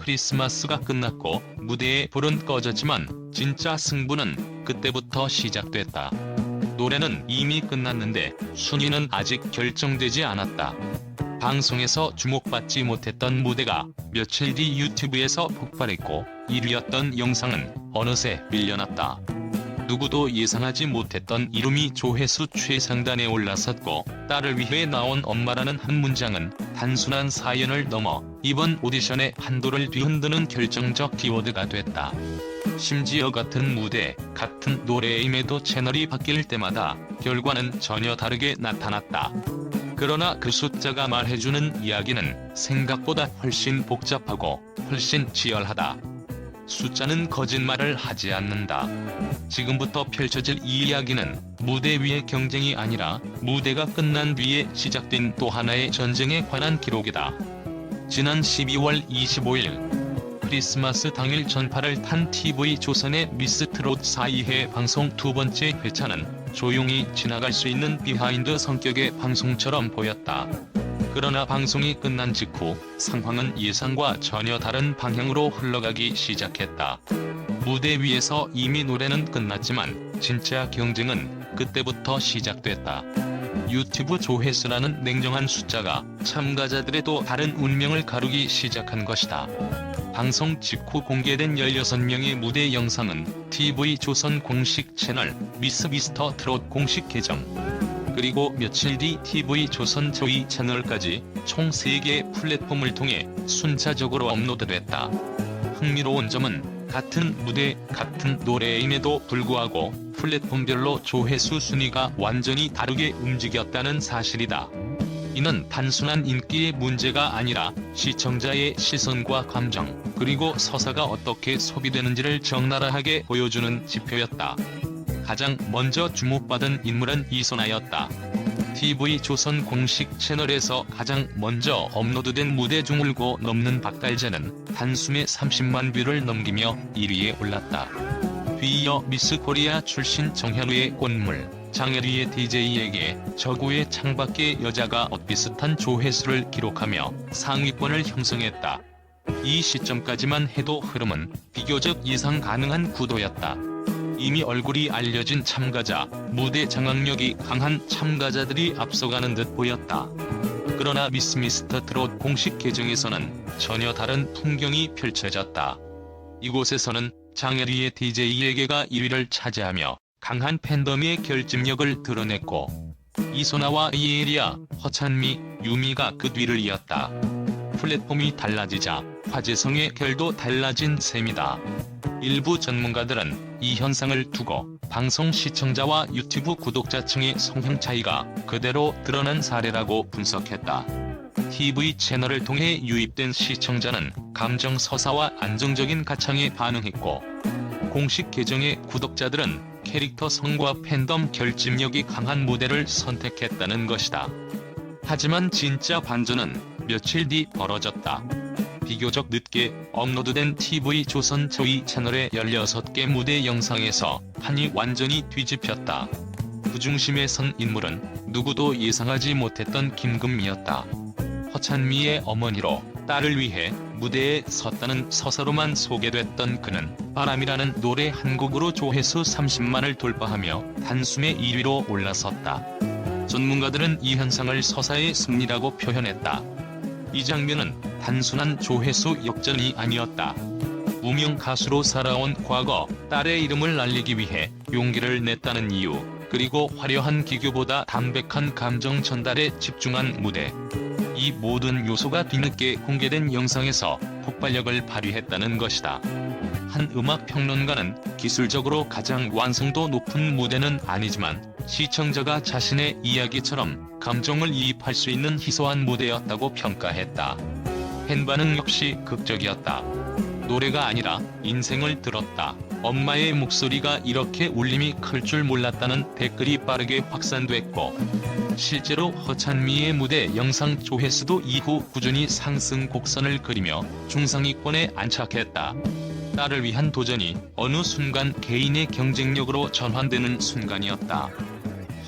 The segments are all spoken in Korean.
크리스마스가 끝났고 무대의 불은 꺼졌지만 진짜 승부는 그때부터 시작됐다. 노래는 이미 끝났는데 순위는 아직 결정되지 않았다. 방송에서 주목받지 못했던 무대가 며칠 뒤 유튜브에서 폭발했고 1위였던 영상은 어느새 밀려났다. 누구도 예상하지 못했던 이름이 조회수 최상단에 올라섰고 딸을 위해 나온 엄마라는 한 문장은 단순한 사연을 넘어 이번 오디션의 판도를 뒤흔드는 결정적 키워드가 됐다. 심지어 같은 무대, 같은 노래임에도 채널이 바뀔 때마다 결과는 전혀 다르게 나타났다. 그러나 그 숫자가 말해주는 이야기는 생각보다 훨씬 복잡하고 훨씬 치열하다. 숫자는 거짓말을 하지 않는다. 지금부터 펼쳐질 이 이야기는 무대 위의 경쟁이 아니라 무대가 끝난 뒤에 시작된 또 하나의 전쟁에 관한 기록이다. 지난 12월 25일 크리스마스 당일 전파를 탄 TV조선의 미스트롯 4위회 방송 두 번째 회차는 조용히 지나갈 수 있는 비하인드 성격의 방송처럼 보였다. 그러나 방송이 끝난 직후 상황은 예상과 전혀 다른 방향으로 흘러가기 시작했다. 무대 위에서 이미 노래는 끝났지만 진짜 경쟁은 그때부터 시작됐다. 유튜브 조회수라는 냉정한 숫자가 참가자들의 또 다른 운명을 가르기 시작한 것이다. 방송 직후 공개된 16명의 무대 영상은 TV조선 공식 채널 미스 미스터 트롯 공식 계정 그리고 며칠 뒤 TV조선 조이 채널까지 총 3개의 플랫폼을 통해 순차적으로 업로드됐다. 흥미로운 점은 같은 무대, 같은 노래임에도 불구하고 플랫폼별로 조회수 순위가 완전히 다르게 움직였다는 사실이다. 이는 단순한 인기의 문제가 아니라 시청자의 시선과 감정, 그리고 서사가 어떻게 소비되는지를 적나라하게 보여주는 지표였다. 가장 먼저 주목받은 인물은 이소나였다. TV조선 공식 채널에서 가장 먼저 업로드된 무대 중 울고 넘는 박달재는 단숨에 30만 뷰를 넘기며 1위에 올랐다. 뒤이어 미스 코리아 출신 정현우의 꽃물, 장혜리의 DJ에게 저구의 창밖의 여자가 엇비슷한 조회수를 기록하며 상위권을 형성했다. 이 시점까지만 해도 흐름은 비교적 예상 가능한 구도였다. 이미 얼굴이 알려진 참가자, 무대 장악력이 강한 참가자들이 앞서가는 듯 보였다. 그러나 미스 미스터 트롯 공식 계정에서는 전혀 다른 풍경이 펼쳐졌다. 이곳에서는 장혜리의 DJ에게가 1위를 차지하며 강한 팬덤의 결집력을 드러냈고 이소나와 이에리아, 허찬미, 유미가 그 뒤를 이었다. 플랫폼이 달라지자 화제성의 결도 달라진 셈이다. 일부 전문가들은 이 현상을 두고 방송 시청자와 유튜브 구독자층의 성향 차이가 그대로 드러난 사례라고 분석했다. TV 채널을 통해 유입된 시청자는 감정 서사와 안정적인 가창에 반응했고 공식 계정의 구독자들은 캐릭터 성과 팬덤 결집력이 강한 무대를 선택했다는 것이다. 하지만 진짜 반전은 며칠 뒤 벌어졌다. 비교적 늦게 업로드된 TV조선 저희 채널의 16개 무대 영상에서 판이 완전히 뒤집혔다. 그 중심에 선 인물은 누구도 예상하지 못했던 김금미였다. 허찬미의 어머니로 딸을 위해 무대에 섰다는 서사로만 소개됐던 그는 바람이라는 노래 한 곡으로 조회수 30만을 돌파하며 단숨에 1위로 올라섰다. 전문가들은 이 현상을 서사의 승리라고 표현했다. 이 장면은 단순한 조회수 역전이 아니었다. 무명 가수로 살아온 과거 딸의 이름을 알리기 위해 용기를 냈다는 이유, 그리고 화려한 기교보다 담백한 감정 전달에 집중한 무대. 이 모든 요소가 뒤늦게 공개된 영상에서 폭발력을 발휘했다는 것이다. 한 음악 평론가는 기술적으로 가장 완성도 높은 무대는 아니지만 시청자가 자신의 이야기처럼 감정을 이입할 수 있는 희소한 무대였다고 평가했다. 팬 반응 역시 극적이었다. 노래가 아니라 인생을 들었다. 엄마의 목소리가 이렇게 울림이 클 줄 몰랐다는 댓글이 빠르게 확산됐고 실제로 허찬미의 무대 영상 조회수도 이후 꾸준히 상승 곡선을 그리며 중상위권에 안착했다. 딸을 위한 도전이 어느 순간 개인의 경쟁력으로 전환되는 순간이었다.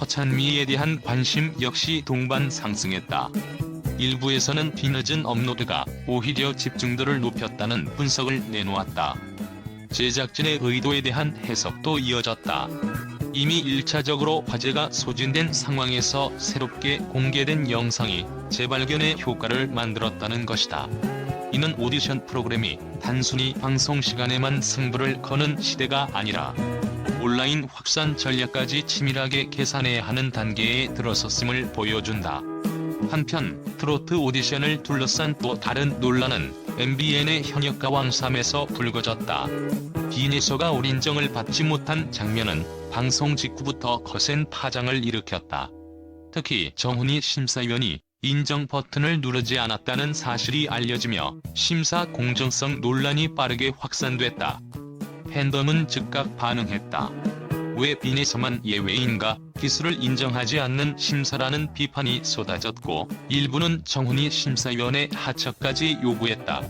허찬미에 대한 관심 역시 동반 상승했다. 일부에서는 뒤늦은 업로드가 오히려 집중도를 높였다는 분석을 내놓았다. 제작진의 의도에 대한 해석도 이어졌다. 이미 1차적으로 화제가 소진된 상황에서 새롭게 공개된 영상이 재발견의 효과를 만들었다는 것이다. 이는 오디션 프로그램이 단순히 방송 시간에만 승부를 거는 시대가 아니라 온라인 확산 전략까지 치밀하게 계산해야 하는 단계에 들어섰음을 보여준다. 한편 트로트 오디션을 둘러싼 또 다른 논란은 MBN의 현역 가 왕삼에서 불거졌다. 비내서가 올인정을 받지 못한 장면은 방송 직후부터 거센 파장을 일으켰다. 특히 정훈이 심사위원이 인정 버튼을 누르지 않았다는 사실이 알려지며 심사 공정성 논란이 빠르게 확산됐다. 팬덤은 즉각 반응했다. 왜 빈에서만 예외인가 기술을 인정하지 않는 심사라는 비판이 쏟아졌고 일부는 정훈이 심사위원의 하차까지 요구했다.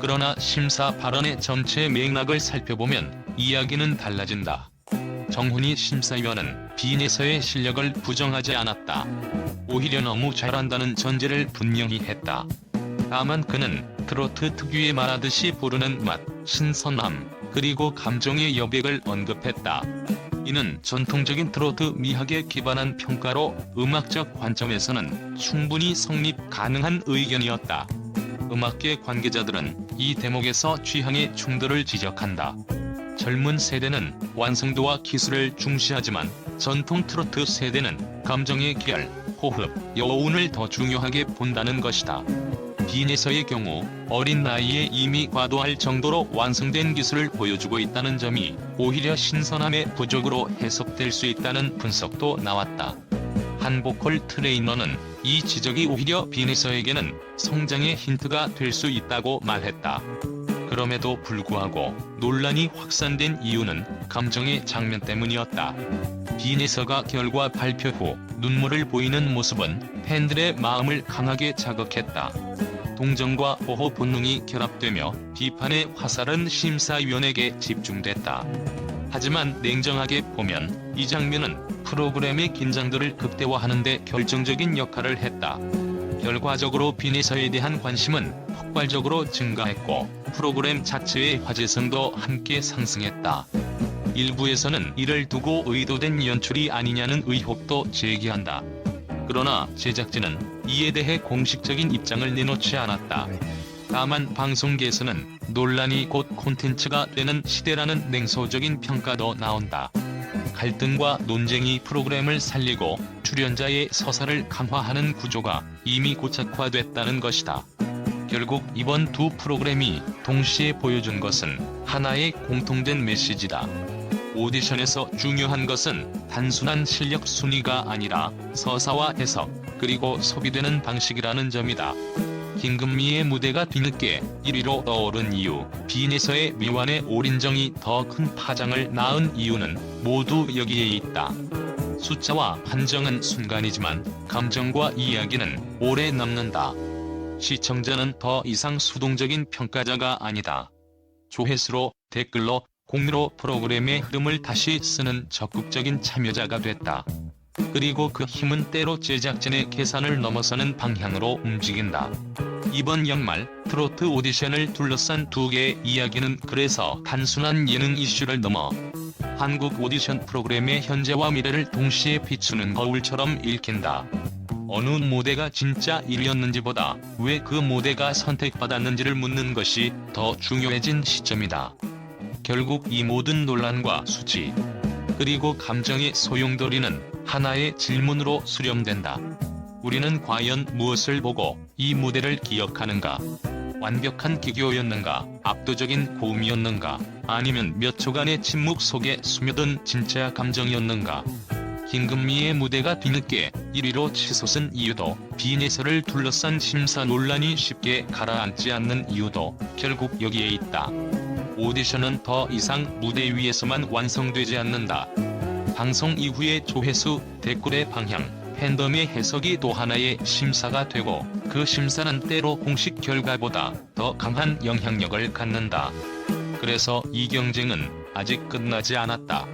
그러나 심사 발언의 전체 맥락을 살펴보면 이야기는 달라진다. 정훈이 심사위원은 빈에서의 실력을 부정하지 않았다. 오히려 너무 잘한다는 전제를 분명히 했다. 다만 그는 트로트 특유의 말하듯이 부르는 맛, 신선함, 그리고 감정의 여백을 언급했다. 이는 전통적인 트로트 미학에 기반한 평가로 음악적 관점에서는 충분히 성립 가능한 의견이었다. 음악계 관계자들은 이 대목에서 취향의 충돌을 지적한다. 젊은 세대는 완성도와 기술을 중시하지만 전통 트로트 세대는 감정의 결, 호흡, 여운을 더 중요하게 본다는 것이다. 빈에서의 경우 어린 나이에 이미 과도할 정도로 완성된 기술을 보여주고 있다는 점이 오히려 신선함의 부족으로 해석될 수 있다는 분석도 나왔다. 한 보컬 트레이너는 이 지적이 오히려 빈에서에게는 성장의 힌트가 될 수 있다고 말했다. 그럼에도 불구하고 논란이 확산된 이유는 감정의 장면 때문이었다. 빈에서가 결과 발표 후 눈물을 보이는 모습은 팬들의 마음을 강하게 자극했다. 동정과 보호 본능이 결합되며 비판의 화살은 심사위원에게 집중됐다. 하지만 냉정하게 보면 이 장면은 프로그램의 긴장도를 극대화하는 데 결정적인 역할을 했다. 결과적으로 비내서에 대한 관심은 폭발적으로 증가했고 프로그램 자체의 화제성도 함께 상승했다. 일부에서는 이를 두고 의도된 연출이 아니냐는 의혹도 제기한다. 그러나 제작진은 이에 대해 공식적인 입장을 내놓지 않았다. 다만 방송계에서는 논란이 곧 콘텐츠가 되는 시대라는 냉소적인 평가도 나온다. 갈등과 논쟁이 프로그램을 살리고 출연자의 서사를 강화하는 구조가 이미 고착화됐다는 것이다. 결국 이번 두 프로그램이 동시에 보여준 것은 하나의 공통된 메시지다. 오디션에서 중요한 것은 단순한 실력 순위가 아니라 서사와 해석, 그리고 소비되는 방식이라는 점이다. 김금미의 무대가 뒤늦게 1위로 떠오른 이유, 빈에서의 미완의 올인정이 더 큰 파장을 낳은 이유는 모두 여기에 있다. 숫자와 판정은 순간이지만 감정과 이야기는 오래 남는다. 시청자는 더 이상 수동적인 평가자가 아니다. 조회수로 댓글로 공유로 프로그램의 흐름을 다시 쓰는 적극적인 참여자가 됐다. 그리고 그 힘은 때로 제작진의 계산을 넘어서는 방향으로 움직인다. 이번 연말 트로트 오디션을 둘러싼 두 개의 이야기는 그래서 단순한 예능 이슈를 넘어 한국 오디션 프로그램의 현재와 미래를 동시에 비추는 거울처럼 읽힌다. 어느 무대가 진짜 1위였는지보다 왜그 무대가 선택받았는지를 묻는 것이 더 중요해진 시점이다. 결국 이 모든 논란과 수치, 그리고 감정의 소용돌이는 하나의 질문으로 수렴된다. 우리는 과연 무엇을 보고 이 무대를 기억하는가? 완벽한 기교였는가? 압도적인 고음이었는가? 아니면 몇 초간의 침묵 속에 스며든 진짜 감정이었는가? 김금미의 무대가 뒤늦게 1위로 치솟은 이유도 비내설을 둘러싼 심사 논란이 쉽게 가라앉지 않는 이유도 결국 여기에 있다. 오디션은 더 이상 무대 위에서만 완성되지 않는다. 방송 이후의 조회수, 댓글의 방향, 팬덤의 해석이 또 하나의 심사가 되고 그 심사는 때로 공식 결과보다 더 강한 영향력을 갖는다. 그래서 이 경쟁은 아직 끝나지 않았다.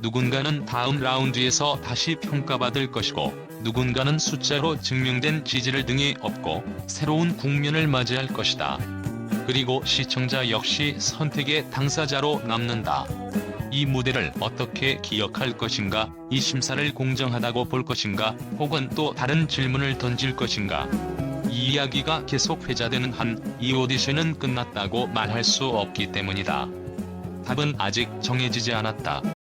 누군가는 다음 라운드에서 다시 평가받을 것이고 누군가는 숫자로 증명된 지지를 등에 업고 새로운 국면을 맞이할 것이다. 그리고 시청자 역시 선택의 당사자로 남는다. 이 무대를 어떻게 기억할 것인가, 이 심사를 공정하다고 볼 것인가, 혹은 또 다른 질문을 던질 것인가. 이 이야기가 계속 회자되는 한 이 오디션은 끝났다고 말할 수 없기 때문이다. 답은 아직 정해지지 않았다.